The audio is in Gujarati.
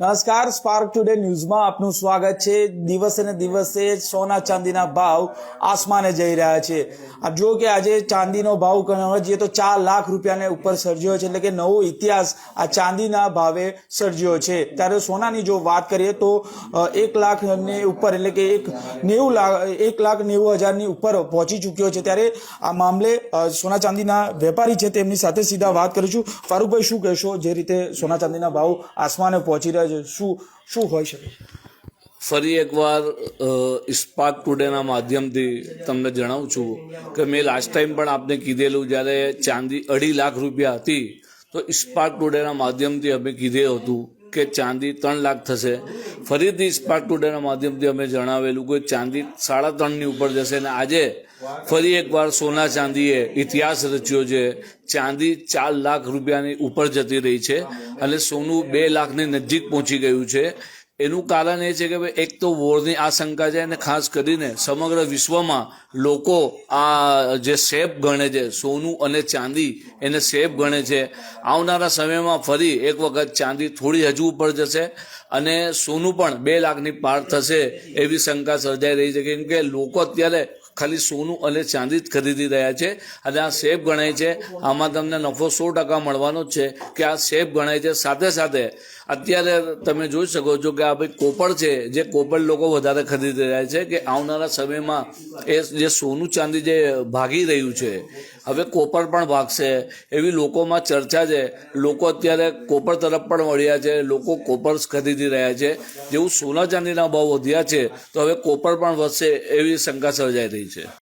નમસ્કાર સ્પાર્ક ટુડે ન્યૂઝમાં આપનું સ્વાગત છે. દિવસે ને દિવસે સોના ચાંદીના ભાવ આસમાને જઈ રહ્યા છે. આપ જુઓ કે આજે ચાંદીનો ભાવ ગણવા જઈએ તો ચાર લાખ રૂપિયાને ઉપર સર્જ્યો છે. એટલે કે નવો ઇતિહાસ આ ચાંદીના ભાવે સર્જ્યો છે. ત્યારે સોનાની જો વાત કરીએ તો એક લાખ ને ઉપર એટલે કે એક નેવું લાખ, એક લાખ નેવું હજારની ઉપર પહોંચી ચૂક્યો છે. ત્યારે આ મામલે સોના ચાંદીના વેપારી છે. તેમની સાથે સીધા વાત કરીશું ફારૂકભાઈ, શું કહેશો? જે રીતે સોના ચાંદીના ભાવ આસમાને પહોંચી રહ્યા છે? શું શું હોઈ શકે? ફરી એકવાર સ્પાર્ક ટુડેના માધ્યમથી તમને જણાવું છું કે મેં લાસ્ટ ટાઈમ પણ આપને કીધેલું, જ્યારે ચાંદી અઢી લાખ રૂપિયા હતી, તો સ્પાર્ક ટુડેના માધ્યમથી અમે કીધેલું હતું કે ચાંદી ત્રણ લાખ થશે. ફરીથી ઇસ્પાક ટુડેના માધ્યમથી અમે જણાવેલું કે ચાંદી સાડા ત્રણની ઉપર જશે અને આજે ફરી એકવાર સોના ચાંદીએ ઇતિહાસ રચ્યો છે. ચાંદી ચાર લાખ રૂપિયાની ઉપર જતી રહી છે. અને સોનું બે લાખની નજીક પહોંચી ગયું છે. એનું કારણ એ છે કે ભાઈ, એક તો વોરની આશંકા છે અને ખાસ કરીને સમગ્ર વિશ્વમાં લોકો આ જે સેફ ગણે છે, સોનું અને ચાંદી, એને સેફ ગણે છે. આવનારા સમયમાં ફરી એક વખત ચાંદી થોડી હજુ ઉપર જશે અને સોનું પણ બે લાખની પાર થશે એવી શંકા સર્જાઈ રહી છે. કેમ કે લોકો અત્યારે ખાલી સોનું અને ચાંદી જ ખરીદી રહ્યા છે અને આ સેફ ગણાય છે. આમાં તમને નફો સો ટકા મળવાનો જ છે કે આ સેફ ગણાય છે. સાથે સાથે અત્યારે તમે જોઈ શકો છો કે આ ભાઈ કોપર છે, જે કોપર લોકો વધારે ખરીદી રહ્યા છે કે આવનારા સમયમાં એ જે સોનું ચાંદી જે ભાગી રહ્યું છે, હવે કોપર પણ ભાગશે. એવી લોકોમાં ચર્ચા છે. લોકો અત્યારે કોપર તરફ પણ વળ્યા છે. લોકો કોપર ખરીદી રહ્યા છે. જેવું સોના ચાંદીના ભાવ વધ્યા છે, તો હવે કોપર પણ વધશે એવી શંકા સર્જાઈ રહી છે.